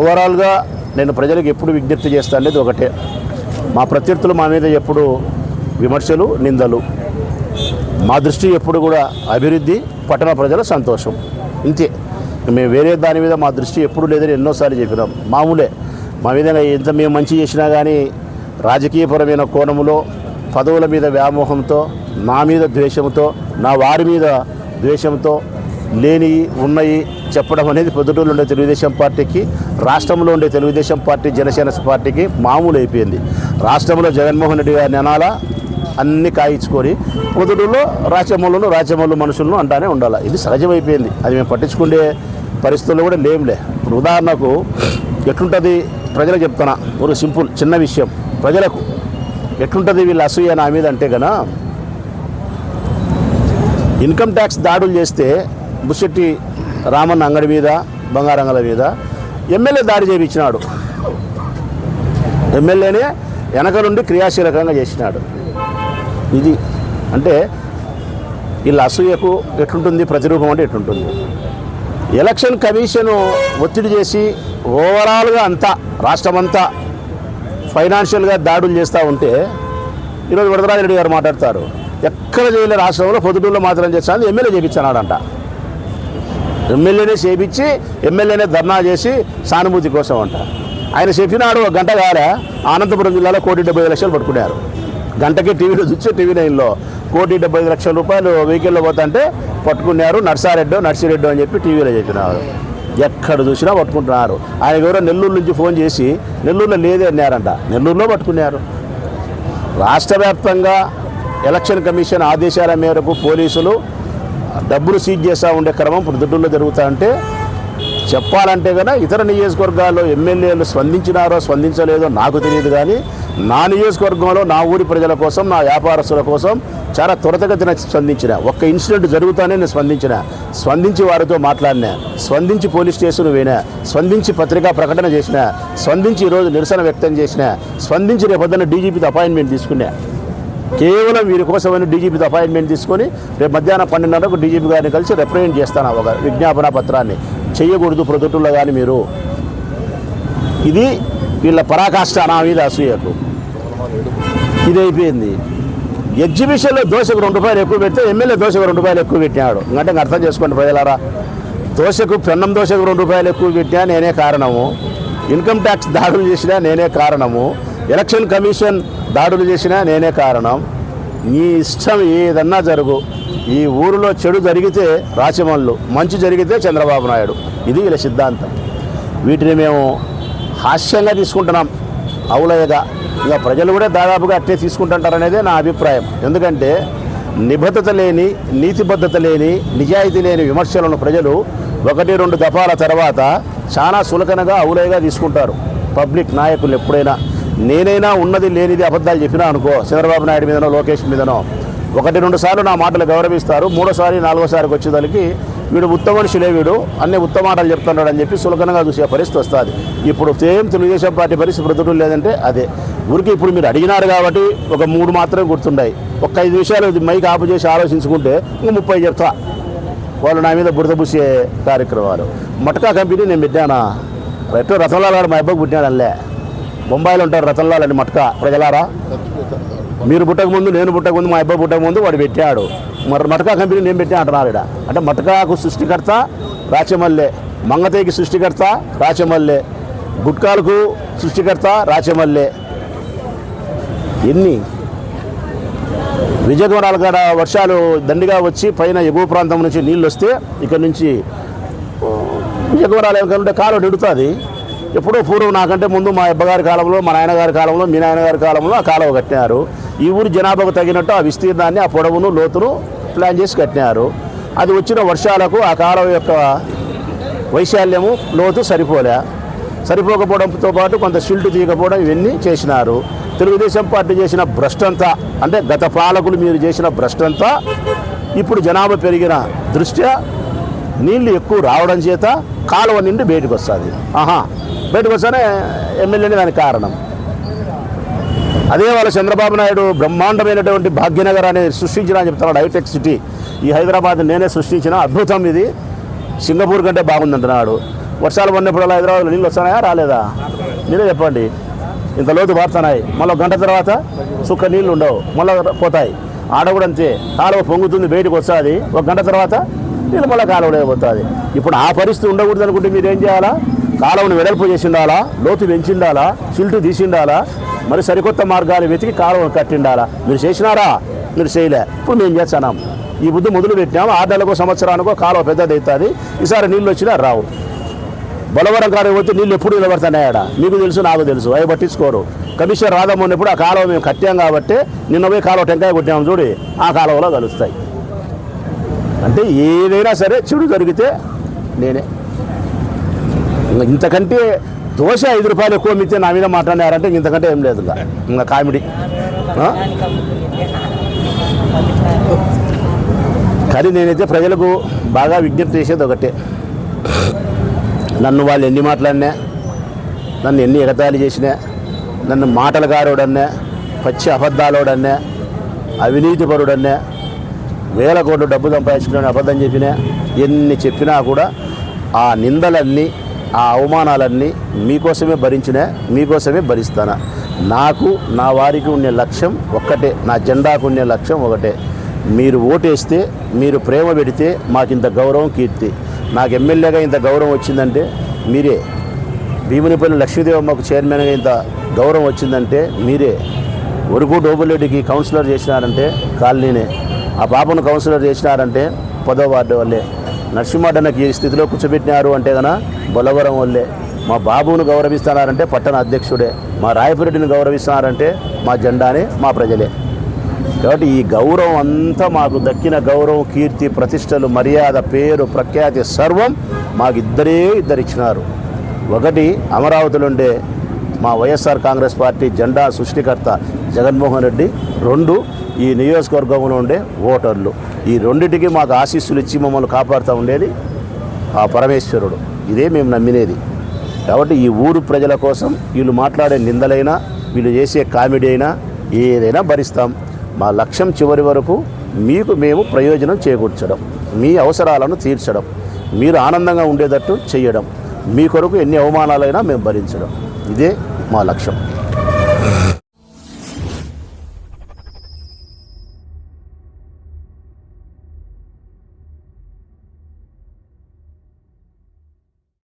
ఓవరాల్గా నేను ప్రజలకు ఎప్పుడు విజ్ఞప్తి చేస్తా అనేది ఒకటే. మా ప్రత్యర్థులు మా మీద ఎప్పుడు విమర్శలు నిందలు. మా దృష్టి ఎప్పుడు కూడా అభివృద్ధి పట్టణ ప్రజల సంతోషం. ఇంతే. మేము వేరే దాని మీద మా దృష్టి ఎప్పుడు లేదని ఎన్నోసార్లు చెప్పినాం. మామూలే. మా మీద ఎంత మేము మంచి చేసినా కానీ రాజకీయపరమైన కోణములో పదవుల మీద వ్యామోహంతో నా మీద ద్వేషంతో నా వారి మీద ద్వేషంతో లేని ఉన్నాయి చెప్పడం అనేది పొద్దుటూరులో ఉండే తెలుగుదేశం పార్టీకి రాష్ట్రంలో ఉండే తెలుగుదేశం పార్టీ జనసేన పార్టీకి మామూలు అయిపోయింది. రాష్ట్రంలో జగన్మోహన్ రెడ్డి గారి అనాలా అన్ని కాయించుకొని పొద్దుటూరులో రాచమల్లును రాచమల్లు మనుషులను అంటానే ఉండాలి. ఇది సహజమైపోయింది. అది మేము పట్టించుకునే పరిస్థితుల్లో కూడా లేంలే ఇప్పుడు ఉదాహరణకు ఎట్లుంటుంది? ప్రజలకు చెప్తున్నా. ఒక సింపుల్ చిన్న విషయం. ప్రజలకు ఎట్లుంటుంది వీళ్ళు అసూయ నా మీద అంటే కనుక ఇన్కమ్ ట్యాక్స్ దాడులు చేస్తే బుశెట్టి రామన్న అంగడి మీద బంగారంగల మీద ఎమ్మెల్యే దాడి చేయించినాడు ఎమ్మెల్యేనే వెనక నుండి క్రియాశీలకంగా చేసినాడు. ఇది అంటే వీళ్ళ అసూయకు ఎట్లుంటుంది ప్రతిరూపం అంటే ఎట్లుంటుంది? ఎలక్షన్ కమిషన్ ఒత్తిడి చేసి ఓవరాల్గా అంతా రాష్ట్రమంతా ఫైనాన్షియల్గా దాడులు చేస్తూ ఉంటే ఈరోజు వరదరాజరెడ్డి గారు మాట్లాడతారు. ఎక్కడ చేయలే రాష్ట్రంలో పొద్దుటూరులో మాత్రం చేస్తాను ఎమ్మెల్యే చేయించానాడంట ఎమ్మెల్యేనే చేయించి ఎమ్మెల్యేనే ధర్నా చేసి సానుభూతి కోసం అంట. ఆయన చెప్పినాడు ఒక గంట కాలే అనంతపురం జిల్లాలో కోటి డెబ్బై ఐదు లక్షలు పట్టుకున్నారు. గంటకి టీవీలో చూసి టీవీ నైన్లో కోటి డెబ్బై ఐదు లక్షల రూపాయలు వెహికల్లో పోతుంటే పట్టుకున్నారు నర్సారెడ్డో నర్సిరెడ్డో అని చెప్పి టీవీలో చెప్పినారు. ఎక్కడ చూసినా పట్టుకుంటున్నారు. ఆయన ఎవరో నెల్లూరు నుంచి ఫోన్ చేసి నెల్లూరులో లేదే అన్నారంట. నెల్లూరులో పట్టుకున్నారు. రాష్ట్ర వ్యాప్తంగా ఎలక్షన్ కమిషన్ ఆదేశాల మేరకు పోలీసులు డబ్బులు సీజ్ చేస్తూ ఉండే క్రమం ప్రొద్దుటూరులో జరుగుతా అంటే చెప్పాలంటే కదా ఇతర నియోజకవర్గాల్లో ఎమ్మెల్యేలు స్పందించినారో స్పందించలేదో నాకు తెలియదు కానీ నా నియోజకవర్గంలో నా ఊరి ప్రజల కోసం నా వ్యాపారస్తుల కోసం చాలా త్వరతగతిన స్పందించిన. ఒక్క ఇన్సిడెంట్ జరుగుతానే నేను స్పందించిన. స్పందించి వారితో మాట్లాడినా. స్పందించి పోలీస్ స్టేషన్ పోయినా. స్పందించి పత్రికా ప్రకటన చేసిన. స్పందించి ఈరోజు నిరసన వ్యక్తం చేసిన. స్పందించి రేపొద్దున డీజీపీతో అపాయింట్మెంట్ తీసుకున్నా. కేవలం వీరి కోసం డీజీపీతో అపాయింట్మెంట్ తీసుకొని రేపు మధ్యాహ్నం పన్నెండున్నరకు డీజీపీ గారిని కలిసి రిప్రజెంట్ చేస్తాను ఒక విజ్ఞాపన పత్రాన్ని. చేయకూడదు ప్రొద్దుటూరులో కానీ మీరు. ఇది వీళ్ళ పరాకాష్ట నా మీద అసూయకు. ఇది అయిపోయింది. ఎగ్జిబిషన్లో దోశకు రెండు రూపాయలు ఎక్కువ పెడితే ఎమ్మెల్యే దోశకు రెండు రూపాయలు ఎక్కువ పెట్టినాడు. అంటే అర్థం చేసుకోండి ప్రజలారా. దోశకు పెన్నం దోశకు రెండు రూపాయలు ఎక్కువ పెట్టినా నేనే కారణము. ఇన్కమ్ ట్యాక్స్ దాడులు చేసినా నేనే కారణము. ఎలక్షన్ కమిషన్ దాడులు చేసినా నేనే కారణం. నీ ఇష్టం ఏదన్నా జరుగు. ఈ ఊరిలో చెడు జరిగితే రాచమల్లు మంచి జరిగితే చంద్రబాబు నాయుడు. ఇది వీళ్ళ సిద్ధాంతం. వీటిని మేము హాస్యంగా తీసుకుంటున్నాం. అవులయగా ఇంకా ప్రజలు కూడా దాదాపుగా అట్టే తీసుకుంటుంటారనేదే నా అభిప్రాయం. ఎందుకంటే నిబద్ధత లేని నీతిబద్ధత లేని నిజాయితీ లేని విమర్శలను ప్రజలు ఒకటి రెండు దఫాల తర్వాత చాలా సులకనగా అవులయగా తీసుకుంటారు. పబ్లిక్ నాయకులు ఎప్పుడైనా నేనైనా ఉన్నది లేనిది అబద్ధాలు చెప్పినా అనుకో చంద్రబాబు నాయుడు మీదనో లోకేష్ మీదనో ఒకటి రెండు సార్లు నా మాటలు గౌరవిస్తారు మూడోసారి నాలుగోసారికి వచ్చేదానికి వీడు ఉత్తమ మనుషులే వీడు అన్ని ఉత్తమ మాటలు చెప్తున్నాడు అని చెప్పి సులకనంగా చూసే పరిస్థితి వస్తుంది. ఇప్పుడు సేమ్ తెలుగుదేశం పార్టీ పరిస్థితి ప్రతుడు లేదంటే అదే. ఊరికి ఇప్పుడు మీరు అడిగినారు కాబట్టి ఒక మూడు మాత్రమే గుర్తుండాయి ఒక ఐదు విషయాలు మైక్ ఆపు చేసి ఆలోచించుకుంటే ఇంక ముప్పై చెప్తా. వాళ్ళు నా మీద బురద పూసే కార్యక్రమాలు. మటకా కంపెనీ నేను పెట్టానా? రెట్టో రతన్లాల్ గారు మా అబ్బాయి పుట్టినాడల్లే. బొంబాయిలో ఉంటారు రతన్లాల్ అని మటకా. ప్రజలారా? మీరు పుట్టక ముందు నేను పుట్టక ముందు మా అబ్బాయి పుట్టక ముందు వాడు పెట్టాడు. మరి మటకా కంపెనీ నేను పెట్టా అంటున్నారు ఈడ. అంటే మటకాకు సృష్టికర్త రాచమల్లె మంగతయ్యకి సృష్టికర్త రాచమల్లె గుట్కాలకు సృష్టికర్త రాచమల్లె. ఎన్ని? విజయకుమారాల కాడ వర్షాలు దండిగా వచ్చి పైన ఎగువ ప్రాంతం నుంచి నీళ్ళు వస్తే ఇక్కడ నుంచి విజయకుమారాలు ఏమంటే కాలు నిడుతుంది. ఎప్పుడో పూర్వం నాకంటే ముందు మా అబ్బగారి కాలంలో మా నాయనగారి కాలంలో మీ నాయనగారి కాలంలో ఆ కాలువ కట్టినారు. ఈ ఊరు జనాభాకు తగినట్టు ఆ విస్తీర్ణాన్ని ఆ పొడవును లోతును ప్లాన్ చేసి కట్టినారు. అది వచ్చిన వర్షాలకు ఆ కాలువ యొక్క వైశాల్యము లోతు సరిపోలే. సరిపోకపోవడంతో పాటు కొంత షిల్ట్ తీయకపోవడం ఇవన్నీ చేసినారు. తెలుగుదేశం పార్టీ చేసిన భ్రష్టంతా అంటే గత పాలకులు మీరు చేసిన భ్రష్టంతా ఇప్పుడు జనాభా పెరిగిన దృష్ట్యా నీళ్ళు ఎక్కువ రావడం చేత కాలువ నిండి బయటకు వస్తుంది. ఆహా. బయటకు వస్తేనే ఎమ్మెల్యేని దానికి కారణం. అదే వాళ్ళ చంద్రబాబు నాయుడు బ్రహ్మాండమైనటువంటి భాగ్యనగర్ అనేది సృష్టించిన అని చెప్తున్నాడు హైటెక్ సిటీ. ఈ హైదరాబాద్ నేనే సృష్టించిన అద్భుతం ఇది. సింగపూర్ కంటే బాగుందంటున్నాడు వర్షాలు పడినప్పుడు హైదరాబాద్లో నీళ్ళు వస్తున్నాయా రాలేదా? మీరే చెప్పండి. ఇంత లోతు పారుతున్నాయి. మళ్ళీ ఒక గంట తర్వాత సుక్క నీళ్ళు ఉండవు. మళ్ళీ పోతాయి. ఆడ కూడా అంతే. కాలువ పొంగుతుంది బయటకు వస్తుంది. ఒక గంట తర్వాత నీళ్ళు మళ్ళీ కాలువ పోతుంది. ఇప్పుడు ఆ పరిస్థితి ఉండకూడదు అనుకుంటే మీరు ఏం చేయాలా? కాలువను వెడల్పు చేసిండాలా లోతు పెంచిండాలా సిల్టు తీసిండాలా మరి సరికొత్త మార్గాలు వెతికి కాలువను కట్టిండాలా. మీరు చేసినారా? మీరు చేయలే. ఇప్పుడు మేము చేస్తున్నాం ఈ బుద్ధి మొదలు పెట్టినాము ఆరు నెలలకు సంవత్సరానికో కాలువ పెద్దదవుతుంది ఈసారి నీళ్ళు వచ్చినా రావు. బలవరం కాడ పోతే నీళ్ళు ఎప్పుడు నిలబడుతున్నాయి నీకు మీకు తెలుసు నాకు తెలుసు. అవి పట్టించుకోరు. కమిషనర్ రాదమ్మన్నప్పుడు ఆ కాలువ మేము కట్టాం కాబట్టి నిన్న పోయి కాలువ టెంకాయ కొట్టాము చూడి ఆ కాలువలో కలుస్తాయి. అంటే ఏదైనా సరే చెడు జరిగితే నేనే ఇంతకంటే దోశ ఐదు రూపాయలు ఎక్కువ మిత్తే నా మీద మాట్లాడారంటే ఇంతకంటే ఏం లేదు ఇంకా. ఇంకా కామెడీ. కానీ నేనైతే ప్రజలకు బాగా విజ్ఞప్తి చేసేది ఒకటే. నన్ను వాళ్ళు ఎన్ని మాట్లాడినా నన్ను ఎన్ని ఎగతాళి చేసినా నన్ను మాటలగారోడన్నా పచ్చి అబద్ధాలోడన్నా అవినీతిపరుడన్నా వేల కోట్లు డబ్బు సంపాదించుకుని అబద్ధం చెప్పినా ఎన్ని చెప్పినా కూడా ఆ నిందలన్నీ ఆ అవమానాలన్నీ మీకోసమే భరించినా మీకోసమే భరిస్తానా? నాకు నా వారికి ఉండే లక్ష్యం ఒక్కటే నా జెండాకు ఉండే లక్ష్యం ఒకటే. మీరు ఓటేస్తే మీరు ప్రేమ పెడితే మాకు ఇంత గౌరవం కీర్తి. నాకు ఎమ్మెల్యేగా ఇంత గౌరవం వచ్చిందంటే మీరే. భీమునిపల్లి లక్ష్మీదేవమ్మకు చైర్మన్గా ఇంత గౌరవం వచ్చిందంటే మీరే. ఒరుగు డోబులెడ్డికి కౌన్సిలర్ చేసినారంటే కాలనీనే. ఆ పాపను కౌన్సిలర్ చేసినారంటే పదో వార్డు వల్లే. నరసింహడ్డనకి ఈ స్థితిలో కూర్చోబెట్టినారు అంటే గన బొలవరం వల్లే. మా బాబును గౌరవిస్తున్నారంటే పట్టణ అధ్యక్షుడే. మా రాయపురెడ్డిని గౌరవిస్తున్నారంటే మా జెండానే మా ప్రజలే. కాబట్టి ఈ గౌరవం అంతా మాకు దక్కిన గౌరవం కీర్తి ప్రతిష్టలు మర్యాద పేరు ప్రఖ్యాతి సర్వం మాకు ఇద్దరే ఇద్దరిచ్చినారు. ఒకటి అమరావతిలో ఉండే మా వైఎస్ఆర్ కాంగ్రెస్ పార్టీ జెండా సృష్టికర్త జగన్మోహన్ రెడ్డి. రెండు ఈ నియోజకవర్గంలో ఉండే ఓటర్లు. ఈ రెండింటికి మాకు ఆశీస్సులు ఇచ్చి మమ్మల్ని కాపాడుతూ ఉండేది ఆ పరమేశ్వరుడు. ఇదే మేము నమ్మినేది. కాబట్టి ఈ ఊరు ప్రజల కోసం వీళ్ళు మాట్లాడే నిందలైనా వీళ్ళు చేసే కామెడీ అయినా ఏదైనా భరిస్తాం. మా లక్ష్యం చివరి వరకు మీకు మేము ప్రయోజనం చేకూర్చడం మీ అవసరాలను తీర్చడం మీరు ఆనందంగా ఉండేటట్టు చేయడం మీ కొరకు ఎన్ని అవమానాలైనా మేము భరించడం. ఇదే మా లక్ష్యం.